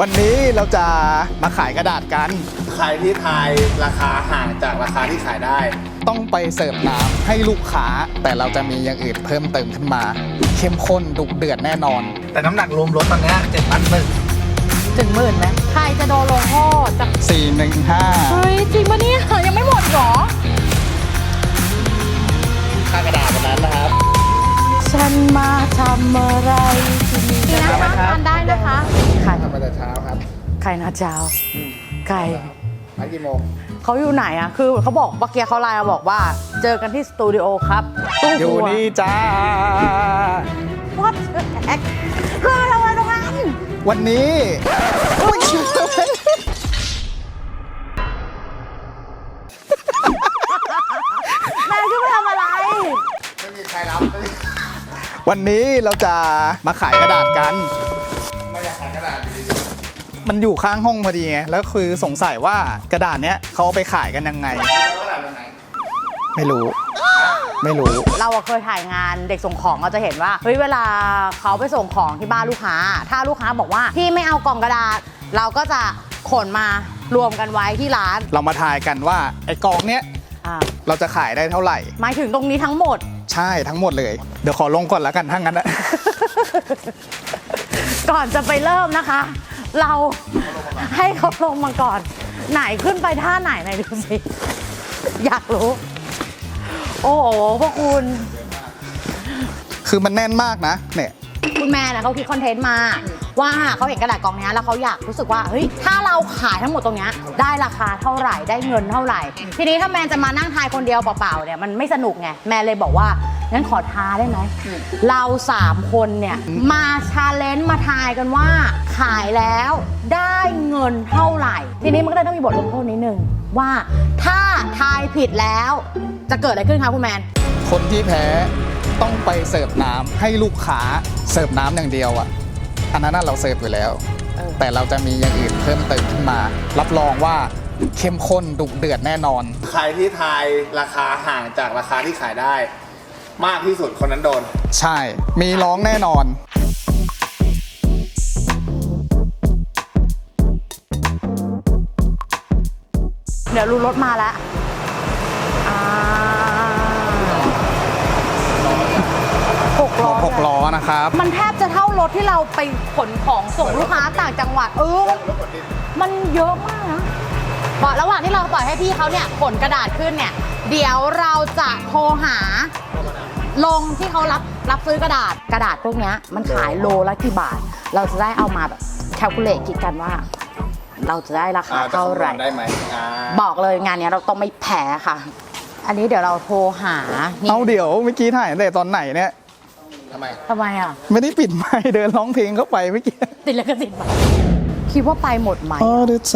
วันนี้เราจะมาขายกระดาษกัน ใครที่ทายราคาห่างจากราคาที่ขายได้ ต้องไปเสิร์ฟน้ำให้ลูกค้า แต่เราจะมีอย่างอื่นเพิ่มเติมขึ้นมา เข้มข้นดุเดือดแน่นอน แต่น้ำหนักรวมรถตอนเนี้เจ็ดพันหนึ่งถึงหมื่นไหมใครจะโดนลงโทษจาก415เฮ้ย จริงปะเนี่ย ยังไม่หมดอีกเหรอ ค่ากระดาษวันนั้นนะครับ ฉันมาทำอะไรที่นี่นะคะทานได้นะคะไข่ทำ มาแต่เช้าครับไข่นาเจ้าไก่มากี่โมงเขาอยู่ไหนอะคือเขาบอกเมื่อกี้เขาไลน์มาบอกว่า เจอกันที่สตูดิโอครับตู้อยู่ครัวนี่จ้าวัดแอกคืออะไรตรงนั้นวันนี้อุ๊ยนายขึ้นมาทำอะไร ไม่มีใครรับ วันนี้เราจะมาขายกระดาษกัน มันอยู่ข้างห้องพอดีไงแล้วคือสงสัยว่ากระดาษเนี้ยเขาเอาไปขายกันยังไงแล้วกระดาษวันไหนไม่รู้ ไม่รู้ เราอะเคยถ่ายงานเด็กส่งของเราจะเห็นว่าเฮ้ยเวลาเขาไปส่งของที่บ้านลูกค้า ถ้าลูกค้าบอกว่าพี่ไม่เอากล่องกระดาษ เราก็จะขนมารวมกันไว้ที่ร้านเรามาทายกันว่าไอ้กองเนี้ยอ่าเราจะขายได้เท่าไหร่ หมายถึงตรงนี้ทั้งหมด ใช่ทั้งหมดเลย เดี๋ยวขอลงก่อนแล้วกันถ้างั้นนะ ก่อนจะไปเริ่มนะคะ เราให้เขาลงมาก่อน ไหนขึ้นไปท่าไหนไหนดูสิ อยากรู้ โอ้โหพวกคุณ คือมันแน่นมากนะ เนี่ย คุณแม่นะเขาคิดคอนเทนต์มา ว่าเขาเห็นกระดาษกองนี้แล้วเขาอยากรู้สึกว่าเฮ้ยถ้าเราขายทั้งหมดตรงนี้ได้ราคาเท่าไหร่ได้เงินเท่าไหร่ ทีนี้ถ้าแมนจะมานั่งทายคนเดียวเปล่าๆเนี่ยมันไม่สนุกไงแมนเลยบอกว่างั้นขอท้าได้ไหม เราสามคนเนี่ย มาชาเลนจ์มาทายกันว่า ขายแล้วได้เงินเท่าไหร่ ทีนี้มันก็เลยต้องมีบทลงโทษนิดนึง ว่าถ้าทายผิดแล้วจะเกิดอะไรขึ้นคะคุณแมน คนที่แพ้ต้องไปเสิร์ฟน้ำให้ลูกค้าเสิร์ฟน้ำอย่างเดียวอะ อันนั้นนะเราเสิร์ฟอยู่แล้ว เออ แต่เราจะมีอย่างอื่นเพิ่มเติมขึ้นมา รับรองว่าเข้มข้นดุเดือดแน่นอน ใครที่ทายราคาห่างจากราคาที่ขายได้ มากที่สุดคนนั้นโดน ใช่ มีร้องแน่นอน เดี๋ยวรู้รถมาแล้ว หกล้อหกล้อนะครับ มันแทบจะเท่ารถที่เราไปขนของส่งลูกค้าต่างจังหวัด เออ มันเยอะมากนะบอกระหว่างที่เราปล่อยให้พี่เขาเนี่ยขนกระดาษขึ้นเนี่ย เดี๋ยวเราจะโทรหา ลงที่เขารับรับซื้อกระดาษกระดาษพวกเนี้ยมันขายโลละกี่บาท เราจะได้เอามาแบบแคลคูลเลตคิดกันว่า เราจะได้ราคาอ่าจะเท่าคำนไหร่วณได้ไหมอ่าบอกเลยงานเนี้ยเราต้องไม่แพ้ค่ะ อันนี้เดี๋ยวเราโทรหานี่เอาเดี๋ยวเมื่อกี้ถ่ายตั้งแต่ตอนไหนเนี่ย ทำไม ทำไมอะ ไม่ได้ปิดไม้เดินร้องเพลงเข้าไปเมื่อกี้ติดแล้วก็ติดไปคิดว่าไปหมดไหมออเดอร์ใ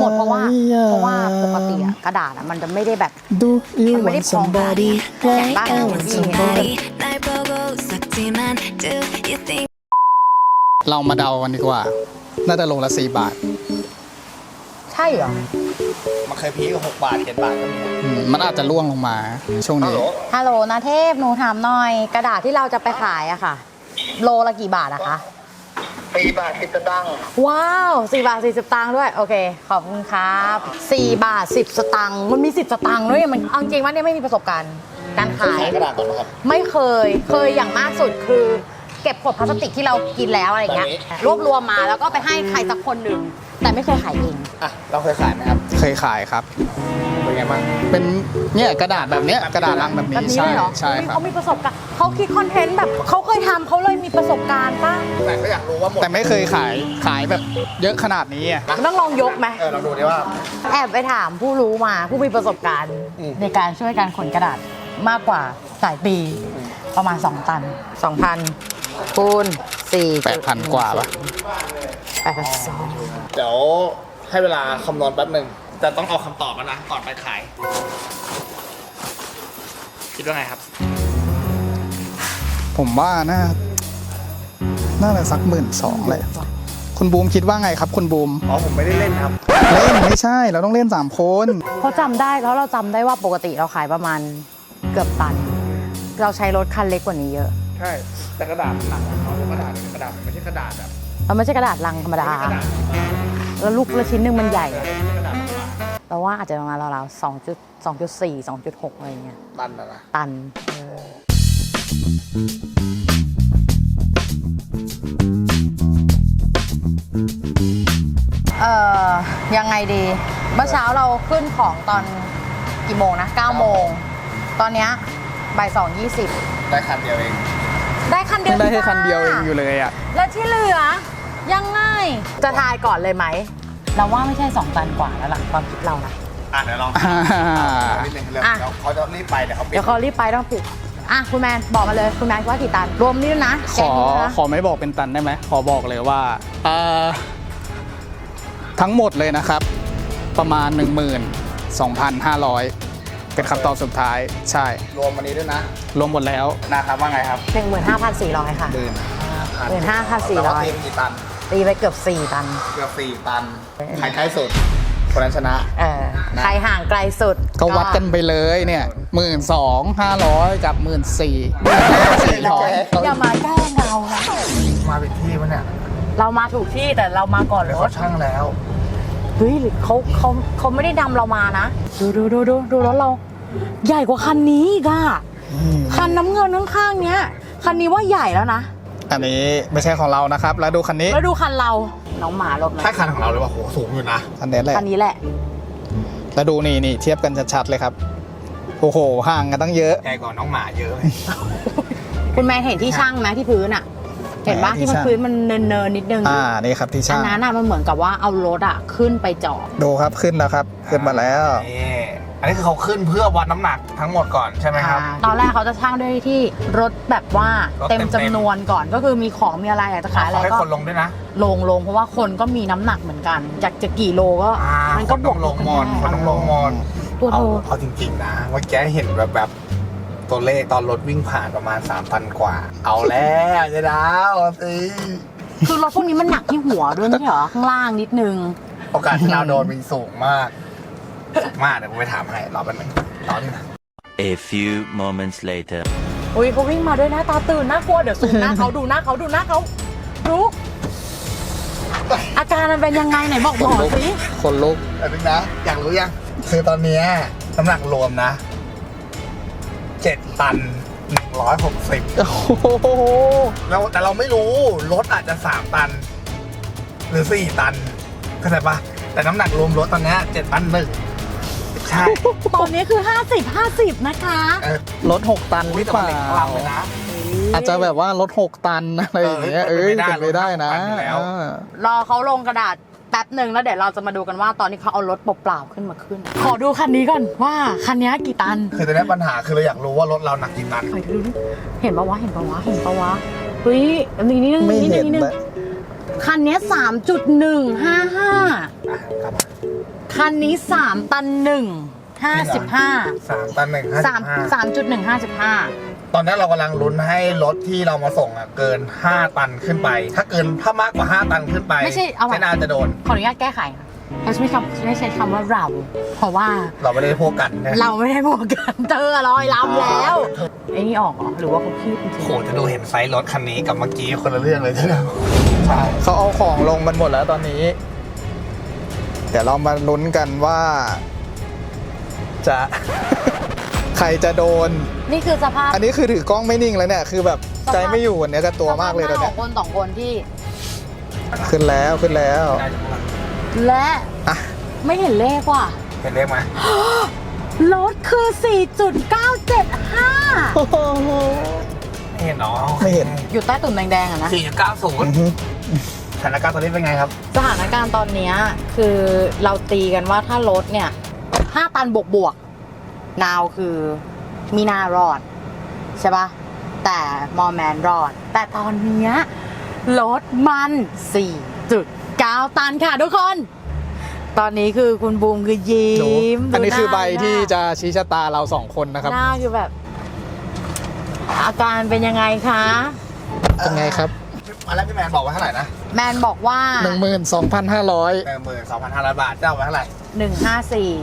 หมดเพราะว่าเพราะว่าปกติอะกระดาษอะมันจะไม่ได้แบบดูยูมันไม่ได้พองแบบอย่างบ้านเราที่เรามาเดากันดีกว่า น่าจะลงละสี่บาท ช่เหรอมันเคยพีคกับหกบาทเจ็ดบาทก็มีอืมมันอาจจะล่วงลงมา ช่วงฮัลนี้โหลฮัลโหลนะเทพหนูถามหน่อยกระดาษที่เราจะไปขายอะค่ะ โลละกี่บาทอะคะสี่บาทสิบสตางค์ว้าว4บาท40สตางค์ด้วยโอเคขอบคุณครับ4บาท10 สตางค์มันมี 10 สตางค์ด้วยมันเอาจริงว่าเนี่ยไม่มีประสบการณ์การขาย ขายกระดาษก่อนนะครับ ไม่เคย เคยอย่างมากสุดคือ เก็บขวดพลาสติกที่เรากินแล้วอะไรเงี้ยแบบนี้ รวบรวมมาแล้วก็ไปให้ใครสักคนหนึ่งแต่ไม่เคยขายเอง อะเราเคยขายไหมครับ เคยขายครับ เป็นไงบ้าง เป็นเนี่ยกระดาษแบบเนี้ยกระดาษลังแบบแบนี้บนี้ใช่เลยเหรอใช่เฮ้ยครับ เขามีประสบการณ์เขาคิดคอนเทนต์แบบเขาเคยทำเขาเลยมีประสบการณ์ป่ะแต่ก็อยากรู้ว่าหมดแต่ไม่เคยขายขายแบบเยอะขนาดนี้อะมันต้องลองยกไหมเออเราดูดิว่า แอบไปถามผู้รู้มาผู้มีประสบการณ์อืม ในการช่วยการขนกระดาษมากกว่าหลายปี ประมาณ 2 ตัน 2,000 คูณ4แปดพันกว่าปะแปดพันสองเดี๋ยวให้เวลาคำนวณแป๊บหนึ่งแต่ต้องเอาคำตอบแล้วนะก่อนไปขาย คิดว่าไงครับ ผมว่าน่า น่าจะสักหมื่นสองเลย คุณบูมคิดว่าไงครับ คุณบูม อ๋อ ผมไม่ได้เล่นครับ เล่นไม่ใช่ เราต้องเล่นสามคนเขาจำได้แล้วเราจำได้ว่าปกติเราขายประมาณเกือบตัน เราใช้รถคันเล็กกว่านี้เยอะ ใช่ แต่กระดาษหนักของเขากระดาษเป็นกระดาษมันไม่ใช่กระดาษแบบมันไม่ใช่กระดาษลังธรรมดาแล้วลูกละชิ้นหนึ่งมันใหญ่อะเราว่าอาจจะประมาณราวๆสองจุดสองจุดสี่สองจุดหกอะไรเงี้ย ตันนะนะตัน เอ่อ ยังไงดี เมื่อเช้าเราขึ้นของตอนกี่โมงนะ9โมง ตอนเนี้ยบ่ายสองยี่สิบได้คันเดียวเอง ได้คันเดียวได้แค่จ้าคันเดียวเองอยู่เลยอะ แล้วที่เหลือ ยังไงจะทายก่อนเลยไหม เราว่าไม่ใช่2ตันกว่าแล้วล่ะความคิดเรานะ อะเดี๋ยวลองอ่านิดนึงเรื่องอะ เดี๋ยวเขาจะรีบไปเดี๋ยวเขาปิดเดี๋ยวเขารีบไปต้องปิดอะคุณแมนบอกมาเลยคุณแมนว่ากี่ตันรวมนี่ด้วยนะขแกองนี้ด้วยนะขอไม่บอกเป็นตันได้ไหมขอบอกเลยว่าเอ่อทั้งหมดเลยนะครับ ประมาณ 12,500 เป็นคำตอบสุดท้ายใช่ รวมวันนี้ด้วยนะ15,400รวมหมดแล้ว นะครับว่าไงครับหนึ่งหมื่นห้าพันสี่ร้อยค่ะ หมื่นหมื่นห้าพันสี่ร้อย เตรียมกี่ตัน ตีไปเกือบ 4 ตัน เกือบสี่ตัน ใครใกล้สุด คนนั้นชนะ เออใครห่างไกลสุดก็วัดกันไปเลยเนี่ยหมื่นสองห้าร้อยกับหมื่นสี่สี่ร้อยอย่ามาแกล้งเรานะมาเป็นที่มันเนี่ยเรามาถูกที่แต่เรามาก่อนเดี๋ยวรเขาถช่างแล้ว เฮ้ยหรือเขาเขาเขาไม่ได้นำเรามานะ ดูดูดูดูดูรถเรา ใหญ่กว่าคันนี้อีกอะคันน้ำเงินข้างๆเนี้ยคันนี้ว่าใหญ่แล้วนะอันนี้ไม่ใช่ของเรานะครับ แล้วดูคันนี้แล้วดูคันเราน้องหมาหลบหน่อใช่ยคันของเราเลยว่าโหสูงอยู่นะ คันนี้แหละคันนี้แหละ แล้วดูนี่นี่เทียบกันชัดๆเลยครับโอ้โหห่างกันตั้งเยอะ ใหญ่กว่าน้องหมาเยอะเลยคุณแม่เห็นที่ช่างไหมที่พื้นอะเห็นปะไหนที่ที่มันช่าง พื้นมันเนินเนินๆนิดนึงอ่านี่ครับที่อัช่านงนั้นอะมันเหมือนกับว่าเอารถอะขึ้นไปจอดดูครับขึ้นแล้วครับ ขึ้นมาแล้ว นี่ อันนี้คือเขาขึ้นเพื่อวัดน้ำหนักทั้งหมดก่อนใช่ไหมครับ ตอนแรกเขาจะช่างด้วยที่รถแบบว่ารถเต็มเต็มจำนวนก่อนก็คือมีของมีอะไรอยากจะขายอะไรเขาให้ก็คนลงด้วยนะ ลงลงเพราะว่าคนก็มีน้ำหนักเหมือนกันจากจะกี่โลก็อ่ามันก็บวกคนต้องลงมอนกัคนต้องลงมอนตัวเอาเธอเอาจริงๆนะเมื่อกี้เห็นแบบแบบตัวเลขตอนรถวิ่งผ่านประมาณ 3,000 กว่า เอาแล้วเจะดาวสิคือรถพวกนี้มันหนักที่หัวด้วยไม่ใช่เหรอข้างล่างนิดนึง โอกาสที่เราโดนมีสูงมากสูง มากเดี๋ยวผมไปถามให้รอแป๊บนึงรอนี่นะ A few moments later. อุ้ยเขาวิ่งมาด้วยหน้าตาตื่นน่ากลัวเดี๋ยวซูมหน้าเขาดูหน้าเขาดูหน้าเขารู้อาการมันเป็นยังไงไหนบอกหมอสิคนลุกแป๊บนึงนะ อยากรู้ยังคือตอนเนี้ยน้ำหนักรวมนะ7ตัน160โอ้โหแล้วแต่เราไม่รู้รถอาจจะ3ตัน หรือ4ตันเข้าใจปะแต่น้ำหนักรวมรถตอนเนี้ย7ตันหนึ่ง ใช่ตอนนี้คือ 50 50 นะคะเออรถ6ตันหรือเปล่าแต่มันเหล็กกลางเลยนะอาจจะแบบว่ารถ6ตันอะไรอย่างเงี้ยเอเอ้อยเป็เป็นนไปไปได้ได้นะรถ6ตันอยู่แล้วอ่ารอเขาลงกระดาษแป๊บหนึ่งแล้วเดี๋ยวเราจะมาดูกันว่าตอนนี้เขาเอารถเปล่าๆขึ้นมาขึ้น ขอดูคันนี้ก่อนว่าคันนี้กี่ตัน คือตอนนี้ปัญหาคือเราอยากรู้ว่ารถเราหนักกี่ตันเฮ้ยดูดิเห็นปะวะเห็นปะวะเห็นปะวะเฮ้ยนิดนึงไม่นิดนึเห็งนนิดนึงนะคันเนี้ยสามจุดหนึ่งห้าห้าอะกลับมา คันนี้สามตันหนึ่งห้าสิบห้าสามตันหนึ่งห้าสามสิบห้าสามจุดหนึ่งห้าสิบห้าตอนนี้เรากำลังลุ้นให้รถที่เรามาส่งอะเกิน5ตันขึ้นไป ถ้าเกินถ้ามากกว่า5ตันขึ้นไปไม่ใช่เอาเจนาจะโดน ขออนุญาตแก้ไขค่ะเราจะไม่คำไม่ใช้คำว่าเรา เพราะว่าเราไม่ได้พวกกันนะเราไม่ได้บอกกันเธอลอยลำแล้ว ไอ้นี่ออกเหรอหรือว่าเขาคีบจริงโหจะดูเห็นไซส์รถคันนี้กับเมื่อกี้คนละเรื่องเลยทีเดียวใช่เขาเอาของลงมันหมดแล้วตอนนี้ เดี๋ยวเรามาลุ้นกันว่า จะ ใครจะโดนๆนี่คือสภาพอันนี้คือถือกล้องไม่นิ่งแล้วเนี่ย คือแบบใจไม่อยู่อันเนี้ยกับตัวมากเลยตอนสภเนี้พหน้ายของคนสองคนที่ ขึ้นแล้วขึ้นแล้วได้จะพูดและอะไม่เห็นเลขว่ะเห็นเลขไหมรถคือ 4.975 โอ้โห ไม่เห็นเนาะไม่เห็น อยู่ใต้ตุ่มแดงๆอะนะสี่จุดเก้าศูนอืย์อฮึ สถานการณ์ตอนนี้เป็นไงครับ สถานการณ์ตอนเนี้ยคือเราตีกันว่าถ้ารถเนี่ย5ตันบวกบวกๆนาวคือมีนารอด ใช่ปะแต่มอร์แมนรอด แต่ตอนเนี้ยรถมัน 4.9 ตันค่ะทุกคน ตอนนี้คือคุณบูมคือยิ้ดูมอันนี้ดูหาคือใบที่หน้าจะชี้ชะตาเราสองคนนะครับหน้าคือแบบ อาการเป็นยังไงคะ เป็นไงครับอันแรกพี่แมนบอกว่าเท่าไหร่นะ แมนบอกว่า 12,500 หนึ่งหมื่นสองพันห้าร้อยบาทเจ้าไว้เท่าไหร่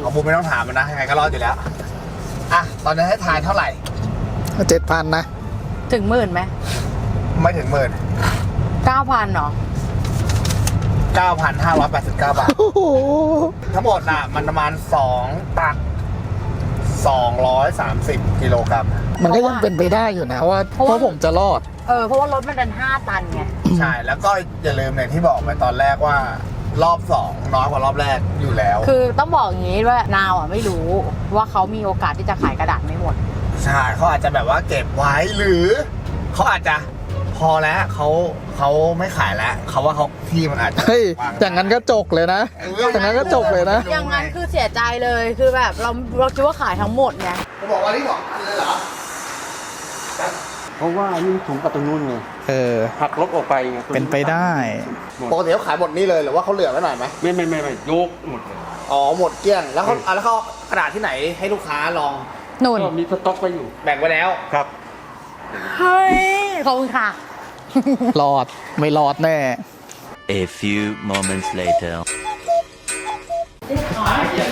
154 ของบูมไม่ต้องถามมันนะยังไงก็รอดอยู่แล้วอะตอนนี้ให้ทายเท่าไหร่ 7,000นะ ถึงหมื่นไหมไม่ถึงหมื่น9,000เหรอ9,589บาท โอ้โห ทั้งหมดน่ะมันประมาณ2ตัน230กิโลกรัมมันก็ยังเป็นไปได้อยู่นะว่าเพราะว่า ว่าผมจะรอด เออเพราะว่ารถมันเดิน5ตันไงใช่แล้วก็อย่าลืมเนี่ยที่บอกไปตอนแรกว่ารอบ2น้อยกว่ารอบแรกอยู่แล้ว คือต้องบอกอย่างนี้ว่านาวอะไม่รู้ว่าเขามีโอกาสที่จะขายกระดาษไม่หมด ใช่เขาอาจจะแบบว่าเก็บไว้หรือเขาอาจจะพอแล้วเขาเขาไม่ขายแล้วเขาว่าเขาที่มันอาจจะเฮ้ยวางอย่างนั้นก็จกเลยนะ อย่างนั้นก็จบเลยนะ อย่างนั้นคือเสียใจเลยคือแบบเราเราคิดว่าขายทั้งหมดไง เขาบอกว่าที่สองพันเลยเหรอ เพราะว่ายิ่งสูงกว่าตรงนู้นไงเออ หักลบออกไปไงเป็นไปได้ ปกติเขาขายหมดนี่เลยหรือว่าเขาเหลือไว้หน่อยไหมไม่ไม่ไม่ไม่ยกหมดเลยอ๋อหมดเกลี้ยงแล้วเขาอะแล้วเขากระดาษที่ไหนให้ลูกค้าลองนุ่นก็มีสต็อกไว้อยู่แบ่งไว้แล้วครับ เฮ้ยขอบคุณค่ะ รอดไม่รอดแน่ A few moments later. บอ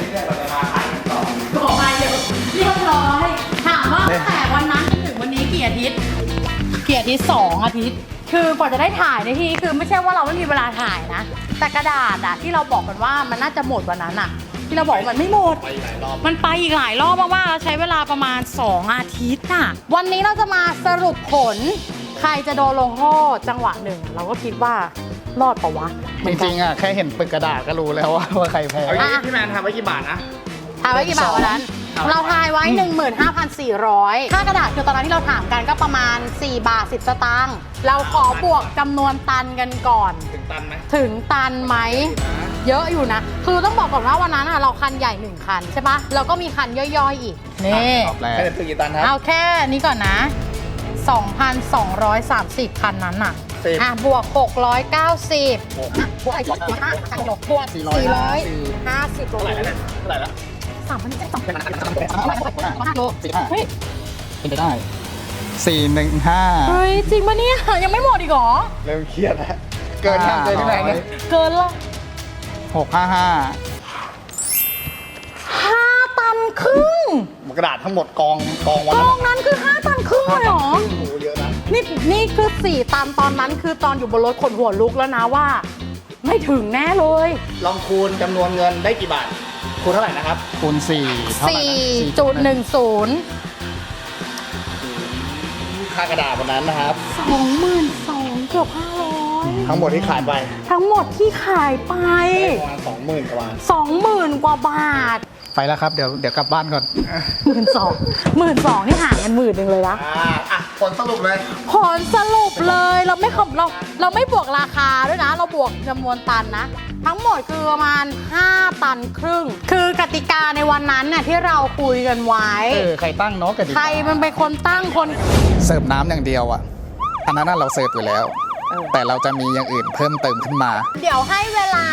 อาทิตย์สองอาทิตย์ คือกว่าจะได้ถ่ายในที่นี้คือไม่ใช่ว่าเราไม่มีเวลาถ่ายนะ แต่กระดาษอะที่เราบอกกันว่ามันน่าจะหมดวันนั้นอะที่เราบอกว่ามันไม่หมดมันไปอีกหลายรอบมากๆเราใช้เวลาประมาณ 2 อาทิตย์น่ะ วันนี้เราจะมาสรุปผล ใครจะโดนลงโทษจังหวะหนึ่ง เราก็คิดว่ารอดปะวะจริงๆอะแค่เห็นปึกกระดาษก็รู้แล้วว่าว่าใครแพ้เอาอย่างนี้พี่แมนทำไว้กี่บาทนะทายไว้กี่บาทวันนั้น เราทายไว้ 15,400 ค่ากระดาษคือตอนนั้นที่เราถามกันก็ประมาณ 4 บาท 10 สตางค์เราขอบวกจำนวนตันกันก่อน ถึงตันไหมถึงตันไหม เยอะอยู่นะ คือต้องบอกก่อนว่าวันนั้นอะเราคันใหญ่ 1 คันใช่ปะแล้วก็มีคันย่อยๆอีก นี่รอบแรกแค่ถึงกี่ตันครับเอาแค่นี้ก่อนนะ 2,230 คันนั้นอะสิบอะบวก 690อะบวกไอ้บวกห้าจังหลบบวก450โลเท่าไหร่แล้วเนี่ยเท่าไหร่แล้ว สามพันเจ็ดสองพันห้าโลเฮ้ยเป็นไปได้สี่หนึ่งห้าเฮ้ยจริงปะเนี่ยยังไม่หมดอีกเหรอ เริ่มเครียดแล้วเกินยังเกินที่ไหนเนี่ยเกินละหกห้าห้าห้าตันครึ่งกระดาษทั้งหมดกองกองวันกนั้อนงนั้นคือ5ตันครึ่งเลยเหรอโอ้โหเยอะนะนี่นี่คือ4ตันตอนนั้นคือตอนอยู่บนรถขนหัวลุกแล้วนะว่า ไม่ถึงแน่เลย ลองคูณจำนวนเงินได้กี่บาท คูณเท่าไหร่นะครับคูณสี่เท่าไหร่นะ4.10ค่ากระดาษวันนั้นนะครับ22,000เกือบ500ทั้งหมดที่ขายไปทั้งหมดที่ขายไปประมาณสองหมื่นกว่าบาท20,000กว่าบาท ไปแล้วครับ เดี๋ยวเดี๋ยวกลับบ้านก่อนหมื่นสองหมื่นสองนี่ห่างกันหมื่นหนึ่งเลยนะอ่าอะผลสรุปเลย ผลสรุปเลยเราไม่ขบเราเราไม่บวกราคาด้วยนะ เราบวกจำนวนตันนะ ทั้งหมดคือประมาณ 5 ตันครึ่ง คือกติกาในวันนั้นน่ะที่เราคุยกันไว้ เออใครตั้งเนาะกันดีใครมันเป็นคนตั้งคนเสิร์ฟน้ำอย่างเดียวอะอันนั้นนะเราเสิร์ฟอยู่แล้ว แต่เราจะมีอย่างอื่นเพิ่มเติมขึ้นมา เดี๋ยวให้เวลา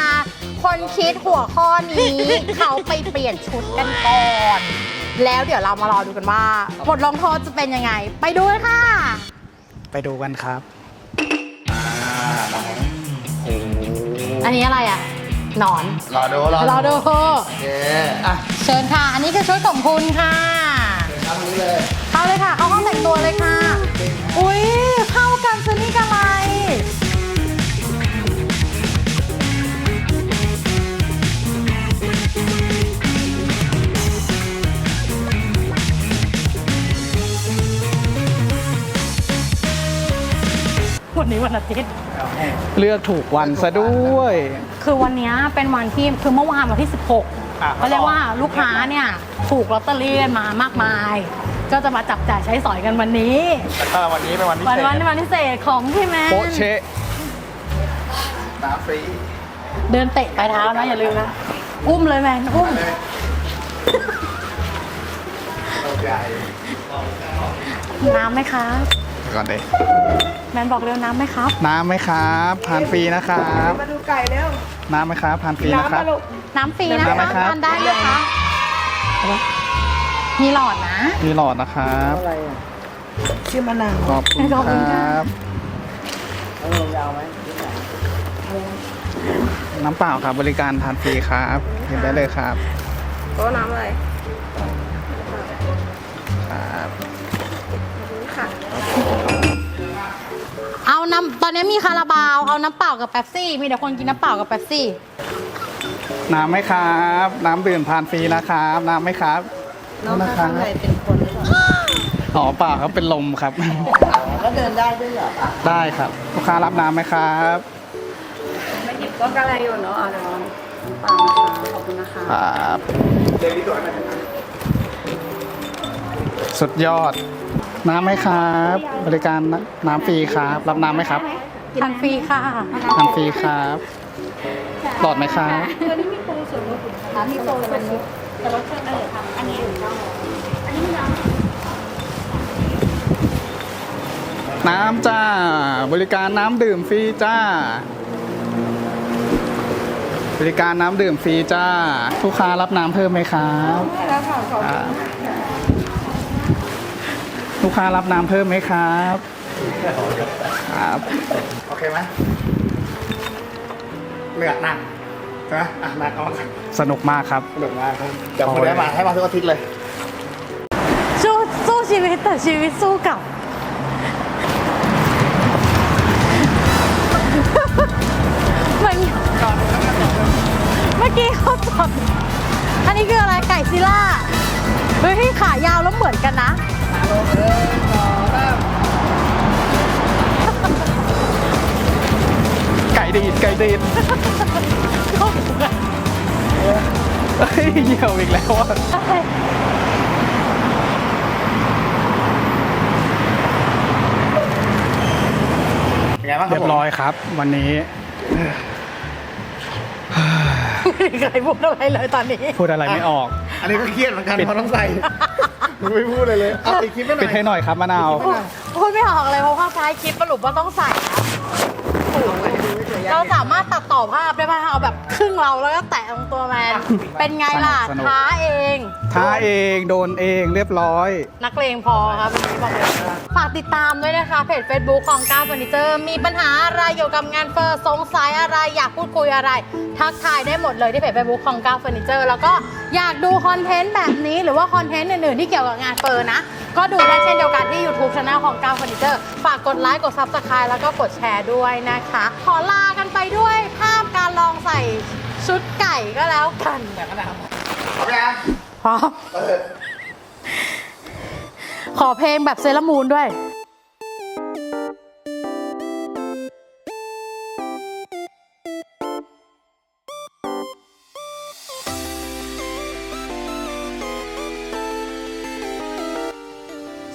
คนคิดหัวข้อนี้ เขาไปเปลี่ยนชุดกันก่อน แล้วเดี๋ยวเรามารอดูกันว่าบทลงโทษจะเป็นยังไง ไปดูเลยค่ะ ไปดูกันครับ อันนี้อะไรอะหนอน รอดูรอรอดู โอเคอะเชิญค่ะ อันนี้คือชุดของคุณค่ะ ทำนี้เลยเข้าเลยค่ะ เข้าห้องแต่งตัวเลยค่ะ อุ้ยเข้ากันซะนี่กันอะไร วันนี้วันอาทิตย์ เลือกถูกวันซะด้วย คือวันเนี้ยเป็นวันที่คือเมื่อวานวันที่16อะเขาเรียกว่าลูกค้าเนี่ยถูกลอตเตอรี่กันมามากมาย ก็จะมาจับจ่ายใช้สอยกันวันนี้แล้วก็วันนี้เป็นวันพิวันเศษวันวันพิเศษของพี่แมนโปะเชะน้ำฟรีเดินเตะปลายเท้านะอย่าลืมนะ อุ้มเลยแมนอุ้ม เลยโอเคน้ำไหมคะเดี๋ยว ก่อนเดยแมนบอกเร็วน้ำไหมครับ น้ำไหมครับทานฟรีนะครับมาดูไก่เร็วน้ำไหมครับทานฟรีนะครับน้ำฟรีนะน้ำไหมคะครับ ทานได้เลยคะ มีหลอดนะ มีหลอดนะครับชื่อมะนาวขอบคุณขอบคคุณค่ะรับน้ำเปล่าครับบริการทานฟรีครับเห็นได้เลยครับก็น้ำอะไรครับ เอาน้ำตอนนี้มีคาราบาว เอาน้ำเปล่ากับแป๊บซี่ มีแต่คนกินน้ำเปล่ากับแป๊บซี่ น้ำไหมครับ น้ำดื่มทานฟรีนะครับ น้ำไหมครับน้องข้างในเป็นคนหรือเปล่าอ๋อเปล่าครับเป็นลมครับแล้วเดินได้ด้วยเหรอได้ครับ ลูกค้ารับน้ำไหมครับ ไม่หยิบก็กระไรอยู่เนาะเอาเดี๋ยวน้องเปล่านะคะขอบคุณนะคะ ครับ สุดยอด น้ำไหมครับ บริการน้ำฟรีครับ รับน้ำไหมครับทานฟรีค่ะน้ำฟรีครับหลอดไหมครับมีโปรส่วนลดแต่ลดเพิ่มได้เลยค่ะอันนี้เก้าอันนี้มีน้ำน้ำจ้า บริการน้ำดื่มฟรีจ้า บริการน้ำดื่มฟรีจ้าลูกค้ารับน้ำเพิ่มไหมครับอ่า ลูกค้ารับน้ำเพิ่มไหมครับ ครับ โอเคไหมเหนือหนักใช่ไหมอะหนักเอามาสนุกมากครับ สนุกมากครับเดี๋ยวคนนี้มาให้มาทุกอาทิตย์เลย สู้สู้ชีวิตแต่ชีวิตสู้กลับเหมือนเมื่อกี้เขาจอดอันนี้คืออะไรไก่ซิล่า เฮ้ยขายาวแล้วเหมือนกันนะ ไก่ดีดไก่ดีดเฮ้ยเหี่ยวอีกแล้วอะเป็นไงบ้างครัเรีบยบร้อยครับ วันนี้ไม่มีใครพูดอะไรเลยตอนนี้ พูดอะไรไม่ออก อันนี้ก็เครียดเหมือนกันเพราะต้องใส่ ไม่พูดเลยเลยเอาอีกคลิปไม่หน่ปิอดยให้หน่อยครับมะนาว พูดไม่ออกเลยเพราะว่าท้ายคลิปสรุปว่าต้องใส่นะเราสามารถตัดต่อภาพได้ป่ะเอาแบบครึ่งเราแล้วก็แตะตรงตัวแมน เป็นไงล่ะสนุกท้าเอง ท้าเองโดนเองเรียบร้อย นักเลงพอครับวันนี้บอกเลย ฝากติดตามด้วยนะคะเพจ Facebook ของก้าวเฟอร์นิเจอร์มีปัญหาอะไรเกี่ยวกับงานเฟอร์สงสัยอะไรอยากพูดคุยอะไร ทักทายได้หมดเลยที่เพจ Facebook ของก้าวเฟอร์นิเจอร์แล้วก็อยากดูคอนเทนต์แบบนี้หรือว่าคอนเทนต์อื่นๆที่เกี่ยวกับงานเฟอร์นะ ก็ดูได้เช่นเดียวกันที่ YouTube Channel ของก้าวเฟอร์นิเจอร์ฝากกดไลค์กด Subscribe แล้วก็กดแชร์ด้วยนะคะ ขอลากันไปด้วยภาพการลองใส่ชุดไก่ก็แล้วกันเอาไปยังพร้อม ขอเพลงแบบเซรามูนด้วย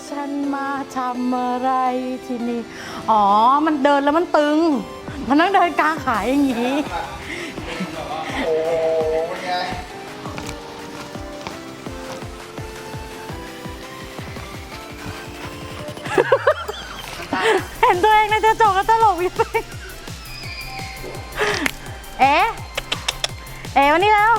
ฉันมาทำอะไรที่นี่ อ๋อ มันเดินแล้วมันตึง มันต้องเดินกลางขายอย่างนี้ งในกระจกก็ตลกวิบเอ๊ะเอ๊ะวันนี้แล้ว